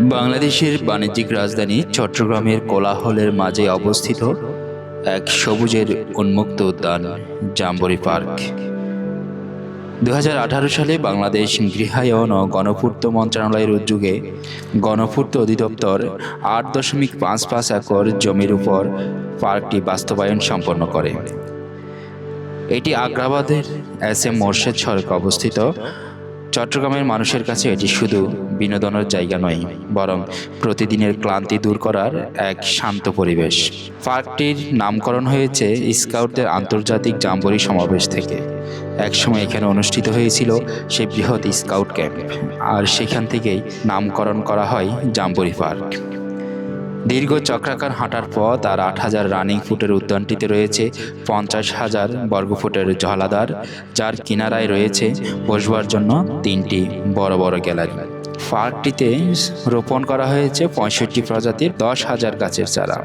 বাংলাদেশের বাণিজ্যিক রাজধানী চট্টগ্রামের কোলাহলের মাঝে অবস্থিত এক সবুজের উন্মুক্ত উদ্যান, জাম্বরি পার্ক। দু হাজার আঠারো সালে বাংলাদেশ গৃহায়ন ও গণপূর্ত মন্ত্রণালয়ের উদ্যোগে গণপূর্ত অধিদপ্তর আট দশমিক পাঁচ পাঁচ একর জমির উপর পার্কটি বাস্তবায়ন সম্পন্ন করে। এটি আগ্রাবাদের এস এম মোর্শেদ সড়কে অবস্থিত চট্টগ্রামের মানুষের কাছে এটি শুধু বিনোদনের জায়গা নয়, বরং প্রতিদিনের ক্লান্তি দূর করার এক শান্ত পরিবেশ। পার্কটির নামকরণ হয়েছে স্কাউটদের আন্তর্জাতিক জাম্বরি সমাবেশ থেকে। একসময় এখানে অনুষ্ঠিত হয়েছিল সে বৃহৎ স্কাউট ক্যাম্প, আর সেখান থেকেই নামকরণ করা হয় জাম্বরি পার্ক। দীর্ঘ চক্রাকার হাঁটার পথ আর আট হাজার রানিং ফুটের উদ্যানটিতে রয়েছে পঞ্চাশ হাজার বর্গফুটের জলাধার, যার কিনারায় রয়েছে বসবার জন্য তিনটি বড় বড় গ্যালারি। পার্কটিতে রোপণ করা হয়েছে পঁয়ষট্টি প্রজাতির দশ হাজার গাছের চারা।